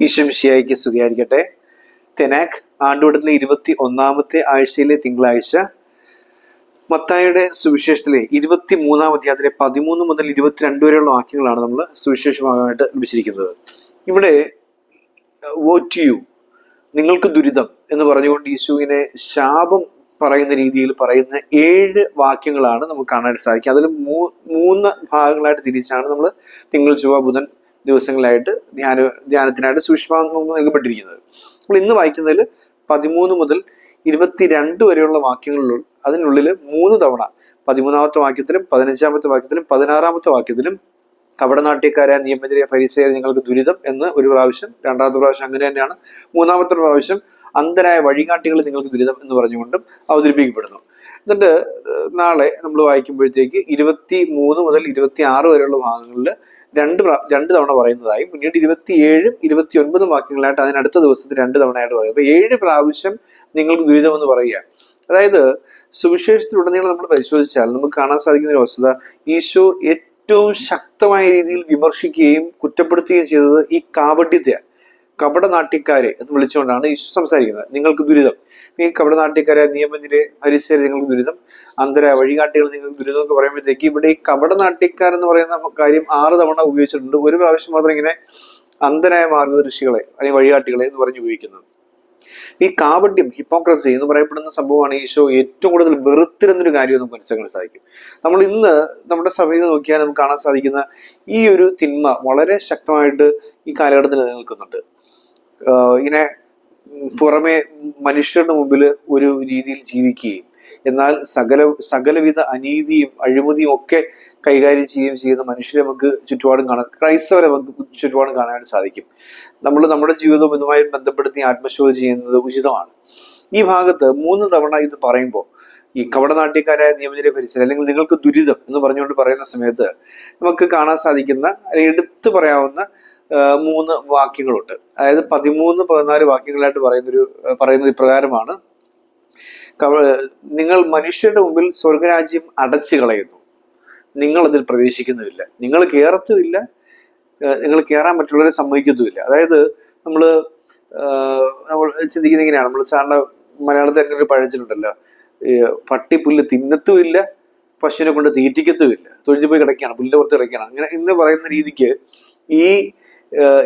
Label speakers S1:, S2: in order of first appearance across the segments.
S1: ഈശംഷിയായിക്ക് സ്തുതിയായിരിക്കട്ടെ തെനാക് ആണ്ടുവടത്തിലെ ഇരുപത്തി ഒന്നാമത്തെ ആഴ്ചയിലെ തിങ്കളാഴ്ച. മത്തായുടെ സുവിശേഷത്തിലെ ഇരുപത്തി മൂന്നാം അധ്യായത്തിലെ പതിമൂന്ന് മുതൽ ഇരുപത്തിരണ്ട് വരെയുള്ള വാക്യങ്ങളാണ് നമ്മൾ സുവിശേഷമാകാനായിട്ട് ലഭിച്ചിരിക്കുന്നത് ഇവിടെ വോറ്റ് യു നിങ്ങൾക്ക് ദുരിതം എന്ന് പറഞ്ഞുകൊണ്ട് യേശുവിനെ ശാപം പറയുന്ന രീതിയിൽ പറയുന്ന ഏഴ് വാക്യങ്ങളാണ് നമുക്ക് കാണാനായിട്ട് സാധിക്കുക. അതിൽ മൂന്ന് ഭാഗങ്ങളായിട്ട് തിരിച്ചാണ് നമ്മൾ തിങ്കൾ ചൊവ്വ ബുധൻ ദിവസങ്ങളായിട്ട് ധ്യാന ധ്യാനത്തിനായിട്ട് സൂക്ഷ്മം നൽകപ്പെട്ടിരിക്കുന്നത്. അപ്പോൾ ഇന്ന് വായിക്കുന്നതിൽ പതിമൂന്ന് മുതൽ ഇരുപത്തിരണ്ട് വരെയുള്ള വാക്യങ്ങളിലുള്ള അതിനുള്ളിൽ മൂന്ന് തവണ പതിമൂന്നാമത്തെ വാക്യത്തിലും പതിനഞ്ചാമത്തെ വാക്യത്തിലും പതിനാറാമത്തെ വാക്യത്തിലും കപടനാട്യക്കാരായ നിയമജരെ ഫരിസേർ നിങ്ങൾക്ക് ദുരിതം എന്ന് ഒരു പ്രാവശ്യം രണ്ടാമത്തെ പ്രാവശ്യം അങ്ങനെ തന്നെയാണ്. മൂന്നാമത്തെ പ്രാവശ്യം അന്ധരായ വഴികാട്ടികൾ നിങ്ങൾക്ക് ദുരിതം എന്ന് പറഞ്ഞുകൊണ്ടും അവതരിപ്പിക്കപ്പെടുന്നു. എന്നിട്ട് നാളെ നമ്മൾ വായിക്കുമ്പോഴത്തേക്ക് ഇരുപത്തി മൂന്ന് മുതൽ ഇരുപത്തി ആറ് വരെയുള്ള ഭാഗങ്ങളിൽ രണ്ട് രണ്ട് തവണ പറയുന്നതായി. പിന്നീട് ഇരുപത്തിയേഴും ഇരുപത്തി ഒൻപതും വാക്യങ്ങളായിട്ട് അതിനടുത്ത ദിവസത്തിൽ രണ്ട് തവണയായിട്ട് പറയും. അപ്പൊ ഏഴ് പ്രാവശ്യം നിങ്ങൾക്ക് ദുരിതം എന്ന് പറയുക. അതായത് സുവിശേഷത്തിലുടനീളം നമ്മൾ പരിശോധിച്ചാൽ നമുക്ക് കാണാൻ സാധിക്കുന്ന ഒരു വസ്തുത ഈശോ ഏറ്റവും ശക്തമായ രീതിയിൽ വിമർശിക്കുകയും കുറ്റപ്പെടുത്തുകയും ചെയ്തത് ഈ കാപട്യത്തെയാണ് കപടനാട്യക്കാരെ എന്ന് വിളിച്ചുകൊണ്ടാണ് ഈശോ സംസാരിക്കുന്നത്. നിങ്ങൾക്ക് ദുരിതം. ഈ കപടനാട്യക്കാരെ നിയമനിരെ ഹരിസേരെ നിങ്ങൾക്ക് ദുരിതം. അന്തര വഴികാട്ടികൾ നിങ്ങൾ ദുരിതം എന്ന് പറയുമ്പോഴത്തേക്ക് ഇവിടെ ഈ കപടനാട്യക്കാർ എന്ന് പറയുന്ന കാര്യം ആറ് തവണ ഉപയോഗിച്ചിട്ടുണ്ട്. ഒരു പ്രാവശ്യം മാത്രം ഇങ്ങനെ അന്ധനായ മാർഗദർശികളെ അല്ലെങ്കിൽ വഴികാട്ടികളെ എന്ന് പറഞ്ഞ് ഉപയോഗിക്കുന്നത്. ഈ കാപട്യം ഹിപ്പോക്രസി എന്ന് പറയപ്പെടുന്ന സംഭവമാണ് ഈ ഷോ ഏറ്റവും കൂടുതൽ വെറുത്തിരുന്നൊരു കാര്യം നമുക്ക് മനസ്സിലാക്കാൻ സാധിക്കും. നമ്മൾ ഇന്ന് നമ്മുടെ സഭയിൽ നോക്കിയാൽ നമുക്ക് കാണാൻ സാധിക്കുന്ന ഈ ഒരു തിന്മ വളരെ ശക്തമായിട്ട് ഈ കാലഘട്ടത്തിൽ നിലനിൽക്കുന്നുണ്ട്. ഇങ്ങനെ പുറമെ മനുഷ്യരുടെ മുമ്പിൽ ഒരു രീതിയിൽ ജീവിക്കുകയും എന്നാൽ സകല സകലവിധ അനീതിയും അഴിമതിയും ഒക്കെ കൈകാര്യം ചെയ്യുകയും ചെയ്യുന്ന മനുഷ്യരെ നമുക്ക് ചുറ്റുപാടും കാണാൻ ക്രൈസ്തവരെ നമുക്ക് ചുറ്റുപാടും കാണാൻ സാധിക്കും. നമ്മൾ നമ്മുടെ ജീവിതവും ഇതുമായി ബന്ധപ്പെടുത്തി ആത്മശോധന ചെയ്യുന്നത് ഉചിതമാണ്. ഈ ഭാഗത്ത് മൂന്ന് തവണ ഇത് പറയുമ്പോൾ ഈ കവടനാട്യക്കാരായ നിയമനിര പരിസരം അല്ലെങ്കിൽ നിങ്ങൾക്ക് ദുരിതം എന്ന് പറഞ്ഞുകൊണ്ട് പറയുന്ന സമയത്ത് നമുക്ക് കാണാൻ സാധിക്കുന്ന എടുത്തു പറയാവുന്ന മൂന്ന് വാക്യങ്ങളുണ്ട്. അതായത് പതിമൂന്ന് പതിനാല് വാക്യങ്ങളായിട്ട് പറയുന്നൊരു പറയുന്നത് ഇപ്രകാരമാണ്. നിങ്ങൾ മനുഷ്യരുടെ മുമ്പിൽ സ്വർഗരാജ്യം അടച്ചു കളയുന്നു. നിങ്ങൾ അതിൽ പ്രവേശിക്കുന്നുമില്ല. നിങ്ങൾ കയറത്തുമില്ല നിങ്ങൾ കയറാൻ മറ്റുള്ളവരെ സമ്മതിക്കത്തുമില്ല. അതായത് നമ്മൾ നമ്മൾ ചിന്തിക്കുന്ന ഇങ്ങനെയാണ്. നമ്മൾ സാറിന്റെ മലയാളത്തിൽ അങ്ങനെ ഒരു പഴച്ചിട്ടുണ്ടല്ലോ പട്ടി പുല്ല് തിന്നത്തുമില്ല പശുവിനെ കൊണ്ട് തീറ്റിക്കത്തുമില്ല. തൊഴിൽ പോയി കിടക്കുകയാണ് പുല്ല് പുറത്ത് കിടക്കുകയാണ്. അങ്ങനെ ഇന്ന് പറയുന്ന രീതിക്ക് ഈ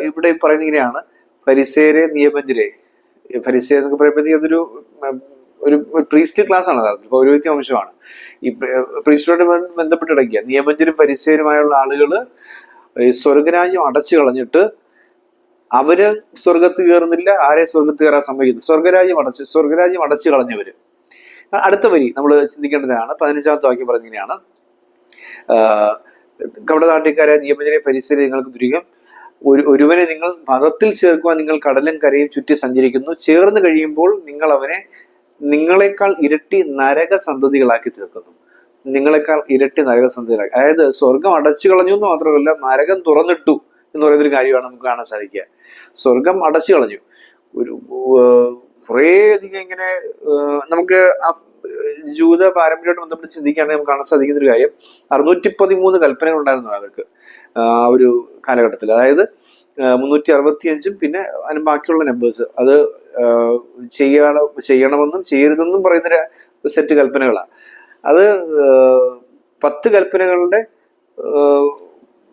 S1: ഇവിടെ പറയുന്ന ഇങ്ങനെയാണ്. പരിസേരെ നിയമഞ്ചരെ ഫരിസേ എന്നൊക്കെ പറയുമ്പോഴത്തേക്കും അതൊരു ഒരു പ്രീസ്റ്റ് ക്ലാസ് ആണ് യഥാർത്ഥത്തിൽ പൗരോഹിത്യ വംശമാണ്. ഈ പ്രീസ്റ്റുമായിട്ട് ബന്ധപ്പെട്ട് കിടക്കുക നിയമജ്ഞരും പരിസയരുമായുള്ള ആളുകൾ സ്വർഗരാജ്യം അടച്ചു കളഞ്ഞിട്ട് അവർ സ്വർഗത്ത് കയറുന്നില്ല ആരെ സ്വർഗത്ത് കയറാൻ സമ്മതിക്കുന്നു സ്വർഗരാജ്യം അടച്ച് സ്വർഗരാജ്യം അടച്ചു കളഞ്ഞവര്. അടുത്ത വരി നമ്മൾ ചിന്തിക്കേണ്ടതാണ് പതിനഞ്ചാമത്തെ വാക്യം പറഞ്ഞിങ്ങനെയാണ് കപടനാട്യക്കാരെ നിയമജനെ പരിസരം നിങ്ങൾക്ക് ദുരികം. ഒരു ഒരുവനെ നിങ്ങൾ മതത്തിൽ ചേർക്കുവാൻ നിങ്ങൾ കടലും കരയും ചുറ്റി സഞ്ചരിക്കുന്നു. ചേർന്ന് കഴിയുമ്പോൾ നിങ്ങൾ അവനെ നിങ്ങളെക്കാൾ ഇരട്ടി നരക സന്തതികളാക്കി തീർക്കുന്നു. നിങ്ങളെക്കാൾ ഇരട്ടി നരക സന്തതികളാക്കി. അതായത് സ്വർഗം അടച്ചു കളഞ്ഞു എന്ന് മാത്രമല്ല നരകം തുറന്നിട്ടു എന്ന് പറയുന്ന ഒരു കാര്യമാണ് നമുക്ക് കാണാൻ സാധിക്കുക. സ്വർഗം അടച്ചു കളഞ്ഞു. ഒരു കുറേ അധികം ഇങ്ങനെ നമുക്ക് ജൂത പാരമ്പര്യമായിട്ട് ബന്ധപ്പെട്ട് ചിന്തിക്കുകയാണെങ്കിൽ നമുക്ക് കാണാൻ സാധിക്കുന്ന ഒരു കാര്യം അറുന്നൂറ്റി പതിമൂന്ന് കൽപ്പനകൾ ഉണ്ടായിരുന്നു അവർക്ക് ആ ഒരു കാലഘട്ടത്തിൽ. അതായത് മുന്നൂറ്റി അറുപത്തി അഞ്ചും പിന്നെ അതിന് ബാക്കിയുള്ള നമ്പേഴ്സ് അത് ചെയ്യണം ചെയ്യണമെന്നും ചെയ്യരുതെന്നും പറയുന്ന സെറ്റ് കൽപ്പനകളാണ് അത് പത്ത് കൽപ്പനകളുടെ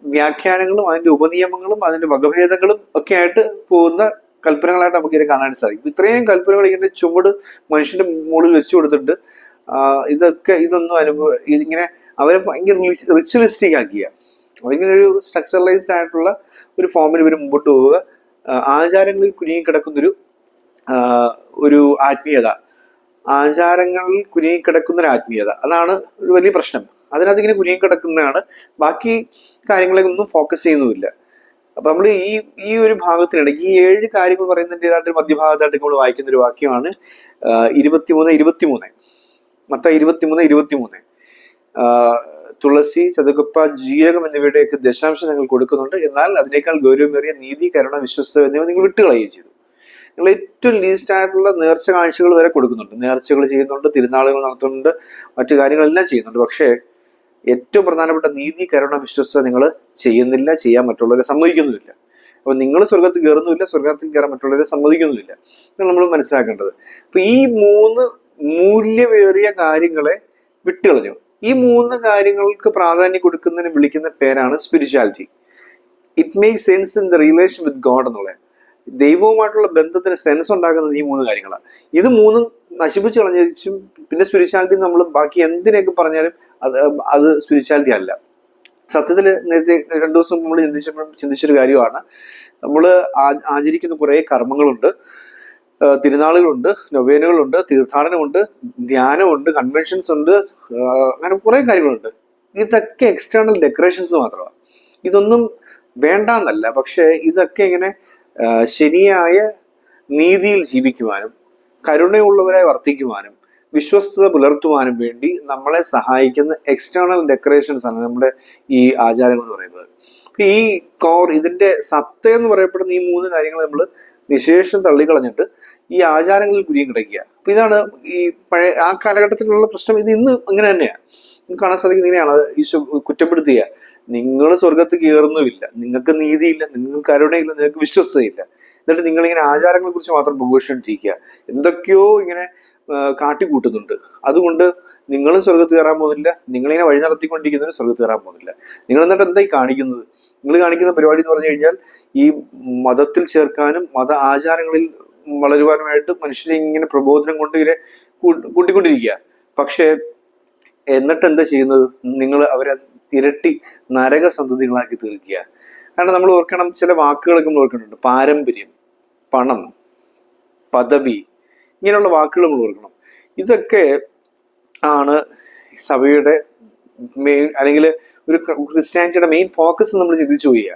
S1: വ്യാഖ്യാനങ്ങളും അതിന്റെ ഉപനിയമങ്ങളും അതിന്റെ വകഭേദങ്ങളും ഒക്കെ ആയിട്ട് പോകുന്ന കൽപ്പനകളായിട്ട് നമുക്ക് ഇതിനെ കാണാൻ സാധിക്കും. ഇത്രയും കൽപ്പനകൾ ഇങ്ങനെ ചുമട് മനുഷ്യന്റെ മുകളിൽ വെച്ചു കൊടുത്തിട്ട് ഇതൊക്കെ ഇതൊന്നും അനുഭവ ഇതിങ്ങനെ അവരെ ഭയങ്കര റിച്വലിസ്റ്റിക് ആക്കിയ. അതിങ്ങനെ ഒരു സ്ട്രക്ചറലൈസ്ഡ് ആയിട്ടുള്ള ഒരു ഫോമിൽ ഇവർ മുമ്പോട്ട് പോവുക. ആചാരങ്ങളിൽ കുനിയും കിടക്കുന്നൊരു ഒരു ആത്മീയത. ആചാരങ്ങളിൽ കുനിയും ഒരു ആത്മീയത. അതാണ് ഒരു വലിയ പ്രശ്നം. അതിനകത്ത് ഇങ്ങനെ കുരുങ്ങിക്കിടക്കുന്നതാണ് ബാക്കി കാര്യങ്ങളെയൊന്നും ഫോക്കസ് ചെയ്യുന്നുമില്ല. അപ്പൊ നമ്മൾ ഈ ഈ ഒരു ഭാഗത്തിനിടയ്ക്ക് ഈ ഏഴ് കാര്യങ്ങൾ പറയുന്നതിന്റെ മധ്യഭാഗത്തായിട്ട് നമ്മൾ വായിക്കുന്ന ഒരു വാക്യമാണ് ഇരുപത്തിമൂന്ന് ഇരുപത്തിമൂന്ന്. മത്ത ഇരുപത്തിമൂന്ന് ഇരുപത്തിമൂന്ന്. തുളസി ചതുക്കപ്പ ജീരകം എന്നിവയുടെയൊക്കെ ദശാംശം ഞങ്ങൾ കൊടുക്കുന്നുണ്ട്. എന്നാൽ അതിനേക്കാൾ ഗൗരവമേറിയ നീതി കരുണ വിശ്വസ്ത എന്നിവ നിങ്ങൾ വിട്ടുകളയുകയും ചെയ്തു. നിങ്ങൾ ഏറ്റവും ലീസ്റ്റ് ആയിട്ടുള്ള നേർച്ച കാഴ്ചകൾ വരെ കൊടുക്കുന്നുണ്ട്. നേർച്ചകൾ ചെയ്യുന്നുണ്ട് തിരുനാളുകൾ നടത്തുന്നുണ്ട് മറ്റു കാര്യങ്ങളെല്ലാം ചെയ്യുന്നുണ്ട്. പക്ഷേ ഏറ്റവും പ്രധാനപ്പെട്ട നീതി കരുണ വിശ്വസ്ത നിങ്ങൾ ചെയ്യുന്നില്ല ചെയ്യാൻ മറ്റുള്ളവരെ സമ്മതിക്കുന്നുമില്ല. അപ്പൊ നിങ്ങൾ സ്വർഗത്തിൽ കയറുന്നുമില്ല സ്വർഗത്തിൽ കയറാൻ മറ്റുള്ളവരെ സമ്മതിക്കുന്നുമില്ല. നമ്മൾ മനസ്സിലാക്കേണ്ടത്. അപ്പൊ ഈ മൂന്ന് മൂല്യമേറിയ കാര്യങ്ങളെ വിട്ടുകളഞ്ഞു. ഈ മൂന്ന് കാര്യങ്ങൾക്ക് പ്രാധാന്യം കൊടുക്കുന്നതിന് വിളിക്കുന്ന പേരാണ് spirituality it make sense in the relation with God എന്നുള്ളത്. ദൈവവുമായിട്ടുള്ള ബന്ധത്തിന് സെൻസ് ഉണ്ടാക്കുന്നത് ഈ മൂന്ന് കാര്യങ്ങളാണ്. ഇത് മൂന്നും നശിപ്പിച്ചു കളഞ്ഞും പിന്നെ സ്പിരിച്വാലിറ്റി നമ്മൾ ബാക്കി എന്തിനൊക്കെ പറഞ്ഞാലും അത് അത് സ്പിരിച്വാലിറ്റി അല്ല. സത്യത്തിൽ നേരത്തെ രണ്ടു ദിവസം നമ്മൾ ചിന്തിച്ചപ്പോൾ ചിന്തിച്ചൊരു കാര്യമാണ്. നമ്മൾ ആചരിക്കുന്ന കുറേ കർമ്മങ്ങളുണ്ട്. തിരുനാളുകളുണ്ട് നൊവേനുകളുണ്ട് തീർത്ഥാടനമുണ്ട് ധ്യാനമുണ്ട് കൺവെൻഷൻസ് ഉണ്ട് അങ്ങനെ കുറേ കാര്യങ്ങളുണ്ട്. ഇതൊക്കെ എക്സ്റ്റേണൽ ഡെക്കറേഷൻസ് മാത്രമാണ്. ഇതൊന്നും വേണ്ടാന്നല്ല പക്ഷേ ഇതൊക്കെ ഇങ്ങനെ ശരിയായ നീതിയിൽ ജീവിക്കുവാനും കരുണയുള്ളവരായി വർത്തിക്കുവാനും വിശ്വസ്തത പുലർത്തുവാനും വേണ്ടി നമ്മളെ സഹായിക്കുന്ന എക്സ്റ്റേണൽ ഡെക്കറേഷൻസ് ആണ് നമ്മുടെ ഈ ആചാരങ്ങൾ എന്ന് പറയുന്നത്. ഈ കോർ ഇതിന്റെ സത്ത എന്ന് പറയപ്പെടുന്ന ഈ മൂന്ന് കാര്യങ്ങൾ നമ്മൾ നിശേഷം തള്ളിക്കളഞ്ഞിട്ട് ഈ ആചാരങ്ങളിൽ കുരിയും കിടക്കുക. അപ്പൊ ഇതാണ് ഈ പഴയ ആ കാലഘട്ടത്തിലുള്ള പ്രശ്നം. ഇത് ഇന്ന് അങ്ങനെ തന്നെയാണ് കാണാൻ സാധിക്കുന്ന ഇങ്ങനെയാണ്. ഈശോ കുറ്റപ്പെടുത്തുക നിങ്ങൾ സ്വർഗത്ത് കയറുന്നുമില്ല. നിങ്ങൾക്ക് നീതിയില്ല. നിങ്ങൾക്ക് കരുണയില്ല. നിങ്ങൾക്ക് വിശ്വസ്തയില്ല എന്നിട്ട് നിങ്ങൾ ഇങ്ങനെ ആചാരങ്ങളെ കുറിച്ച് മാത്രം പ്രഘോഷിച്ചിരിക്കുക എന്തൊക്കെയോ ഇങ്ങനെ കാട്ടിക്കൂട്ടുന്നുണ്ട്. അതുകൊണ്ട് നിങ്ങളും സ്വർഗത്ത് കയറാൻ പോകുന്നില്ല. നിങ്ങളിങ്ങനെ വഴി നടത്തിക്കൊണ്ടിരിക്കുന്നതിന് സ്വർഗത്ത് കയറാൻ പോകുന്നില്ല. നിങ്ങൾ എന്നിട്ട് എന്തായി കാണിക്കുന്നത്? നിങ്ങൾ കാണിക്കുന്ന പരിപാടി എന്ന് പറഞ്ഞു കഴിഞ്ഞാൽ ഈ മതത്തിൽ ചേർക്കാനും മത ആചാരങ്ങളിൽ വളരുവാനുമായിട്ട് മനുഷ്യരെ ഇങ്ങനെ പ്രബോധനം കൊണ്ട് ഇങ്ങനെ കൂട്ടിക്കൊണ്ടിരിക്കുക. പക്ഷേ എന്നിട്ട് എന്താ ചെയ്യുന്നത്? നിങ്ങൾ അവരെ ഇരട്ടി നരക സന്തതികളാക്കി തീർക്കുക. കാരണം നമ്മൾ ഓർക്കണം ചില വാക്കുകളൊക്കെ നമ്മൾ ഓർക്കുന്നുണ്ട്. പാരമ്പര്യം പണം പദവി ഇങ്ങനെയുള്ള വാക്കുകൾ നമ്മൾ ഓർക്കണം. ഇതൊക്കെ ആണ് സഭയുടെ മെയിൻ അല്ലെങ്കിൽ ഒരു ക്രിസ്ത്യാനിറ്റിയുടെ മെയിൻ ഫോക്കസ് നമ്മൾ ചിന്തിച്ചു പോവുക.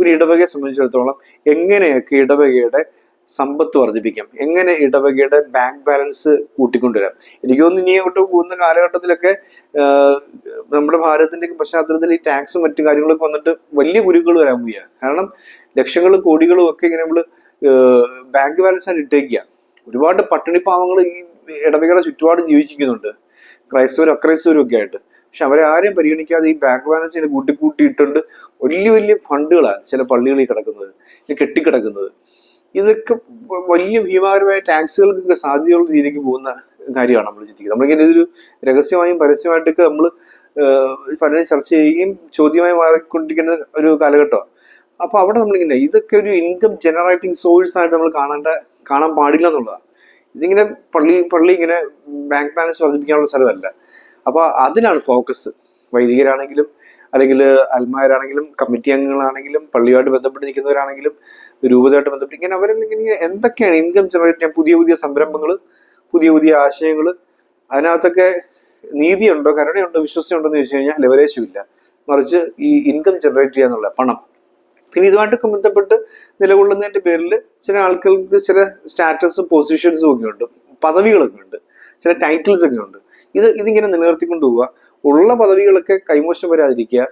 S1: ഒരു ഇടവകയെ സംബന്ധിച്ചിടത്തോളം എങ്ങനെയൊക്കെ ഇടവകയുടെ സമ്പത്ത് വർദ്ധിപ്പിക്കാം. എങ്ങനെ ഇടവകയുടെ ബാങ്ക് ബാലൻസ് കൂട്ടിക്കൊണ്ടുവരാം? എനിക്ക് തോന്നുന്നു ഇനി അങ്ങോട്ട് പോകുന്ന കാലഘട്ടത്തിലൊക്കെ നമ്മുടെ ഭാരതത്തിന്റെ പശ്ചാത്തലത്തിൽ ഈ ടാക്സും മറ്റു കാര്യങ്ങളൊക്കെ വന്നിട്ട് വലിയ കുരുക്കൾ വരാൻ പോവുക കാരണം ലക്ഷങ്ങളും കോടികളും ഒക്കെ ഇങ്ങനെ നമ്മൾ ബാങ്ക് ബാലൻസ് ആണ് ഇട്ടേക്കുക. ഒരുപാട് പട്ടിണി പാവങ്ങൾ ഈ ഇടവകയുടെ ചുറ്റുപാട് ജീവിച്ചിരിക്കുന്നുണ്ട്. ക്രൈസ്തവരും അക്രൈസ്തവരും ഒക്കെ ആയിട്ട്. പക്ഷെ അവരെ ആരെയും പരിഗണിക്കാതെ ഈ ബാങ്ക് ബാലൻസ് ഇങ്ങനെ കൂട്ടി കൂട്ടി ഇട്ടുണ്ട് വലിയ വലിയ ഫണ്ടുകളാണ് ചില പള്ളികളിൽ കിടക്കുന്നത് കെട്ടിക്കിടക്കുന്നത്. ഇതൊക്കെ വലിയ ഭീമാകരമായ ടാക്സുകൾക്കൊക്കെ സാധ്യതയുള്ള രീതിക്ക് പോകുന്ന കാര്യമാണ് നമ്മൾ ചിന്തിക്കുന്നത്. നമ്മളിങ്ങനെ ഇതൊരു രഹസ്യമായും പരസ്യമായിട്ടൊക്കെ നമ്മൾ പലരും ചർച്ച ചെയ്യുകയും ചോദ്യമായി മാറിക്കൊണ്ടിരിക്കുന്ന ഒരു കാലഘട്ടമാണ് അപ്പോൾ അവിടെ നമ്മളിങ്ങനെ ഇതൊക്കെ ഒരു ഇൻകം ജനറേറ്റിംഗ് സോഴ്സ് ആയിട്ട് നമ്മൾ കാണേണ്ട കാണാൻ പാടില്ല എന്നുള്ളതാണ്. ഇതിങ്ങനെ പള്ളി പള്ളി ഇങ്ങനെ ബാങ്ക് ബാലൻസ് വർദ്ധിപ്പിക്കാനുള്ള സ്ഥലമല്ല. അപ്പോൾ അതിനാണ് ഫോക്കസ് വൈദികരാണെങ്കിലും അല്ലെങ്കിൽ അൽമാരാണെങ്കിലും കമ്മിറ്റി അംഗങ്ങളാണെങ്കിലും പള്ളിയുമായിട്ട് ബന്ധപ്പെട്ട് നിൽക്കുന്നവരാണെങ്കിലും രൂപതയായിട്ട് ബന്ധപ്പെട്ട് ഇങ്ങനെ അവരെല്ലാം ഇങ്ങനെ എന്തൊക്കെയാണ് ഇൻകം ജനറേറ്റ് ചെയ്യാൻ പുതിയ പുതിയ സംരംഭങ്ങൾ പുതിയ പുതിയ ആശയങ്ങൾ അതിനകത്തൊക്കെ നീതിയുണ്ടോ കരുണയുണ്ടോ വിശ്വസ്തയുണ്ടോ എന്ന് ചോദിച്ചു കഴിഞ്ഞാൽ ലെവലേശമില്ല മറിച്ച് ഈ ഇൻകം ജനറേറ്റ് ചെയ്യുക എന്നുള്ള പണം. പിന്നെ ഇതുമായിട്ടൊക്കെ ബന്ധപ്പെട്ട് നിലകൊള്ളുന്നതിന്റെ പേരിൽ ചില ആൾക്കാർക്ക് ചില സ്റ്റാറ്റസും പൊസിഷൻസും ഒക്കെ ഉണ്ട്. പദവികളൊക്കെ ഉണ്ട്. ചില ടൈറ്റിൽസ് ഒക്കെ ഉണ്ട്. ഇത് ഇതിങ്ങനെ നിലനിർത്തിക്കൊണ്ട് പോവുക. ഉള്ള പദവികളൊക്കെ കൈമോശം വരാതിരിക്കുക.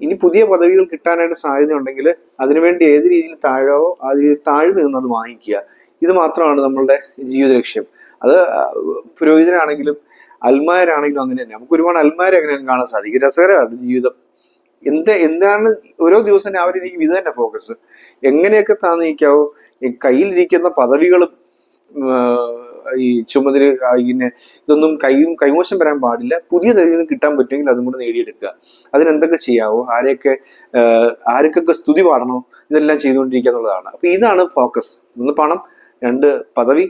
S1: ഇനി പുതിയ പദവികൾ കിട്ടാനായിട്ട് സാധ്യത ഉണ്ടെങ്കിൽ അതിനുവേണ്ടി ഏത് രീതിയിൽ താഴോ ആ രീതിയിൽ താഴ്ന്നു നിന്ന് അത് വാങ്ങിക്കുക. ഇത് മാത്രമാണ് നമ്മളുടെ ജീവിത ലക്ഷ്യം. അത് പുരോഹിതനാണെങ്കിലും അൽമാരാണെങ്കിലും അങ്ങനെ തന്നെ. നമുക്ക് ഒരുപാട് അൽമാരെ അങ്ങനെ കാണാൻ സാധിക്കും. രസകരമാണ് ജീവിതം. എന്ത് എന്താണ് ഓരോ ദിവസം രാവിലെ ഇരിക്കും. ഇത് തന്നെ ഫോക്കസ് എങ്ങനെയൊക്കെ താന്നിരിക്കാവോ കയ്യിലിരിക്കുന്ന പദവികളും ഈ ചുമതല ഇങ്ങനെ ഇതൊന്നും കൈയും കൈമോശം വരാൻ പാടില്ല. പുതിയ തരത്തിൽ കിട്ടാൻ പറ്റുമെങ്കിൽ അതും കൂടെ നേടിയെടുക്കുക. അതിനെന്തൊക്കെ ചെയ്യാവോ ആരെയൊക്കെ ആർക്കൊക്കെ സ്തുതി പാടണോ ഇതെല്ലാം ചെയ്തുകൊണ്ടിരിക്കുക എന്നുള്ളതാണ്. അപ്പൊ ഇതാണ് ഫോക്കസ്. ഒന്ന് പണം രണ്ട് പദവി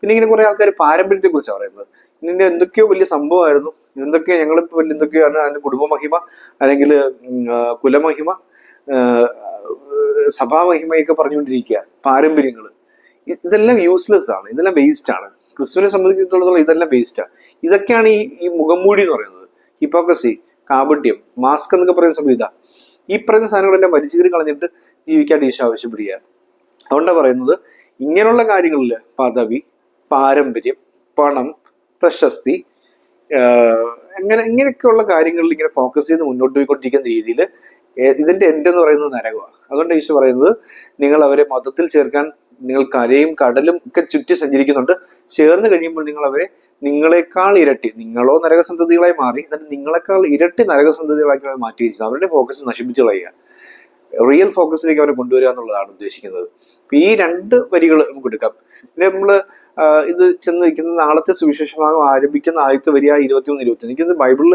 S1: പിന്നെ ഇങ്ങനെ കുറെ ആൾക്കാർ പാരമ്പര്യത്തെ കുറിച്ചാണ് പറയുന്നത്. ഇതിന്റെ എന്തൊക്കെയോ വലിയ സംഭവമായിരുന്നു. എന്തൊക്കെയോ ഞങ്ങളിപ്പോ വലിയ എന്തൊക്കെയോ അതിന്റെ കുടുംബമഹിമ അല്ലെങ്കിൽ കുലമഹിമ സഭാമഹിമയൊക്കെ പറഞ്ഞുകൊണ്ടിരിക്കുക. പാരമ്പര്യങ്ങൾ ഇതെല്ലാം യൂസ്ലെസ് ആണ്. ഇതെല്ലാം വേസ്റ്റ് ആണ്. ക്രിസ്തുവിനെ സംബന്ധിച്ചിടത്തോളം ഇതെല്ലാം വേസ്റ്റാണ് ഇതൊക്കെയാണ് ഈ ഈ മുഖംമൂടി എന്ന് പറയുന്നത്. ഹിപ്പോക്രസി കാപട്യം മാസ്ക് എന്നൊക്കെ പറയുന്ന ഇതാ. ഈ പറയുന്ന സാധനങ്ങളെല്ലാം വലിച്ചീറി കളഞ്ഞിട്ട് ജീവിക്കാൻ ഈശോ ആവശ്യപ്പെടുക അതുകൊണ്ടാണ് പറയുന്നത് ഇങ്ങനെയുള്ള കാര്യങ്ങളിൽ പദവി പാരമ്പര്യം പണം പ്രശസ്തി അങ്ങനെ ഇങ്ങനെയൊക്കെയുള്ള കാര്യങ്ങളിൽ ഇങ്ങനെ ഫോക്കസ് ചെയ്ത് മുന്നോട്ട് പോയിക്കൊണ്ടിരിക്കുന്ന രീതിയിൽ ഇതിന്റെ എൻഡ് എന്ന് പറയുന്നത് നരകമാണ്. അതുകൊണ്ട് ഈശോ പറയുന്നത് നിങ്ങൾ അവരെ മതത്തിൽ ചേർക്കാൻ നിങ്ങൾ കരയും കടലും ഒക്കെ ചുറ്റി സഞ്ചരിക്കുന്നുണ്ട്. ചേർന്ന് കഴിയുമ്പോൾ നിങ്ങൾ അവരെ നിങ്ങളെക്കാൾ ഇരട്ടി നിങ്ങളോ നരകസന്തതികളായി മാറി എന്നിട്ട് നിങ്ങളെക്കാൾ ഇരട്ടി നരകസന്തതികളാക്കി മാറ്റി വെച്ചത് അവരുടെ ഫോക്കസ് നശിപ്പിച്ചു കളയുക. റിയൽ ഫോക്കസിലേക്ക് അവരെ കൊണ്ടുവരിക എന്നുള്ളതാണ് ഉദ്ദേശിക്കുന്നത്. ഈ രണ്ട് വരികൾ നമുക്ക് എടുക്കാം. പിന്നെ നമ്മൾ ഇത് ചെന്ന് നിൽക്കുന്ന നാളത്തെ സുവിശേഷഭാഗം ആരംഭിക്കുന്ന ആദ്യത്തെ വരിക ഇരുപത്തിമൂന്ന് ഇരുപത്തി എനിക്കത് ബൈബിളിൽ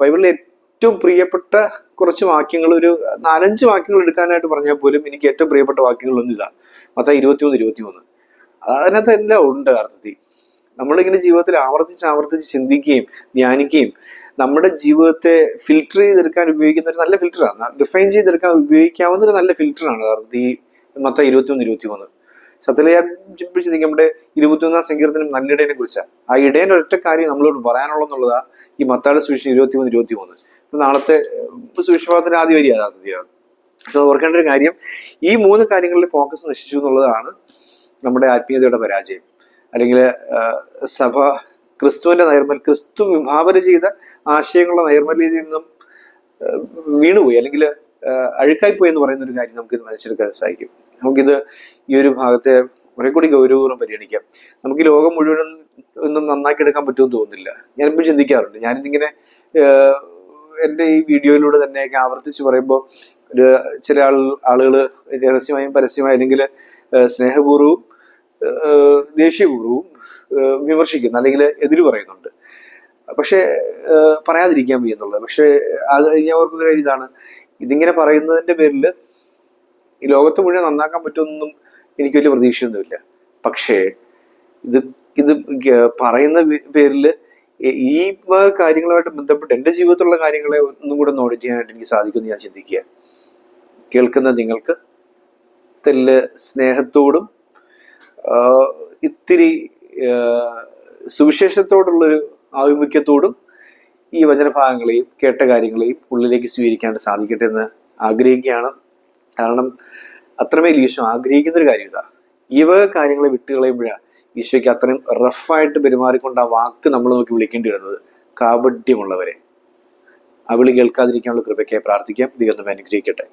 S1: ബൈബിളിലെ ഏറ്റവും പ്രിയപ്പെട്ട കുറച്ച് വാക്യങ്ങൾ ഒരു നാലഞ്ച് വാക്യങ്ങൾ എടുക്കാനായിട്ട് പറഞ്ഞാൽ പോലും എനിക്ക് ഏറ്റവും പ്രിയപ്പെട്ട വാക്യങ്ങളൊന്നും ഇതാണ് മൊത്തം ഇരുപത്തി മൂന്ന് അതിനകത്ത് എല്ലാം ഉണ്ട് അർത്ഥത്തിൽ. നമ്മളിങ്ങനെ ജീവിതത്തിൽ ആവർത്തിച്ച് ആവർത്തിച്ച് ചിന്തിക്കുകയും ധ്യാനിക്കുകയും നമ്മുടെ ജീവിതത്തെ ഫിൽട്ടർ ചെയ്തെടുക്കാൻ ഉപയോഗിക്കുന്ന ഒരു നല്ല ഫിൽറ്ററാണ് ഡിഫൈൻ ചെയ്തെടുക്കാൻ ഉപയോഗിക്കാവുന്ന ഒരു നല്ല ഫിൽറ്ററാണ് ഈ മൊത്തം ഇരുപത്തിമൂന്ന് ഇരുപത്തിമൂന്ന്. സത്യത്തിൽ ഞാൻ ചിന്തിച്ച് നിൽക്കും നമ്മുടെ ഇരുപത്തിയൊന്നാം സങ്കീർത്തനം നല്ലിടേനെ കുറിച്ചാണ് ആ ഇടേന്റെ ഒറ്റ കാര്യം നമ്മളോട് പറയാനുള്ളതെന്നുള്ളതാണ് ഈ മത്താട് സുവിശേഷം ഇരുപത്തിമൂന്ന് മൂന്ന് നാളത്തെ ഏഹ്, സുവിശേഷത്തിന്റെ ആദ്യ വരിയാണ് പക്ഷെ ഓർക്കേണ്ട ഒരു കാര്യം ഈ മൂന്ന് കാര്യങ്ങളിൽ ഫോക്കസ് നശിച്ചു എന്നുള്ളതാണ് നമ്മുടെ ആത്മീയതയുടെ പരാജയം. അല്ലെങ്കിൽ സഭ ക്രിസ്തുവിന്റെ നൈർമല്യ ക്രിസ്തു വിഭാവന ചെയ്ത ആശയങ്ങളുടെ നൈർമല്യത്തിൽ നിന്നും വീണുപോയി. അല്ലെങ്കിൽ അഴുക്കായി പോയി എന്ന് പറയുന്ന ഒരു കാര്യം നമുക്ക് മനസ്സിലെടുക്കാൻ സാധിക്കും. നമുക്കിത് ഈ ഒരു ഭാഗത്തെ കുറെ കൂടി ഗൗരവപൂർവം പരിഗണിക്കാം. നമുക്ക് ഈ ലോകം മുഴുവൻ ഒന്നും നന്നാക്കി എടുക്കാൻ പറ്റുമെന്ന് തോന്നുന്നില്ല. ഞാനിപ്പോൾ ചിന്തിക്കാറുണ്ട്. ഞാനിതിങ്ങനെ എന്റെ ഈ വീഡിയോയിലൂടെ തന്നെയൊക്കെ ആവർത്തിച്ച് പറയുമ്പോൾ ഒരു ചില ആൾ ആളുകൾ രഹസ്യമായും പരസ്യമായും അല്ലെങ്കിൽ സ്നേഹപൂർവവും ദേഷ്യപൂർവവും വിമർശിക്കുന്നു അല്ലെങ്കിൽ എതിര് പറയുന്നുണ്ട്. പക്ഷെ പറയാതിരിക്കാൻ വയ്യുന്നുള്ളത് പക്ഷേ അത് ഞാൻ ഓർക്കുന്ന കാര്യം ഇതാണ്. ഇതിങ്ങനെ പറയുന്നതിന്റെ പേരിൽ ഈ ലോകത്ത് മുഴുവൻ നന്നാക്കാൻ പറ്റുമെന്നൊന്നും എനിക്ക് വലിയ പ്രതീക്ഷയൊന്നുമില്ല. പക്ഷേ ഇത് ഇത് പറയുന്ന പേരിൽ ഈ കാര്യങ്ങളുമായിട്ട് ബന്ധപ്പെട്ട് എന്റെ ജീവിതത്തിലുള്ള കാര്യങ്ങളെ ഒന്നും കൂടെ ഒന്ന് ചെയ്യാനായിട്ട് എനിക്ക് സാധിക്കുമെന്ന് ഞാൻ ചിന്തിക്കുക കേൾക്കുന്ന നിങ്ങൾക്ക് തെല്ല് സ്നേഹത്തോടും ഇത്തിരി സുവിശേഷത്തോടുള്ളൊരു ആഭിമുഖ്യത്തോടും ഈ വചനഭാഗങ്ങളെയും കേട്ട കാര്യങ്ങളെയും ഉള്ളിലേക്ക് സ്വീകരിക്കാൻ സാധിക്കട്ടെ എന്ന് ആഗ്രഹിക്കുകയാണ്. കാരണം അത്രമേൽ ഈശോ ആഗ്രഹിക്കുന്ന ഒരു കാര്യം ഇതാ ഈ വക കാര്യങ്ങളെ വിട്ടുകളയുമ്പോഴാണ് ഈശോയ്ക്ക് അത്രയും റഫായിട്ട് പെരുമാറിക്കൊണ്ട് ആ വാക്ക് നമ്മൾ നോക്കി വിളിക്കേണ്ടി വരുന്നത്. കാപഡ്യമുള്ളവരെ ആ കേൾക്കാതിരിക്കാനുള്ള കൃപയ്ക്കായി പ്രാർത്ഥിക്കാം. ദൈവം അനുഗ്രഹിക്കട്ടെ.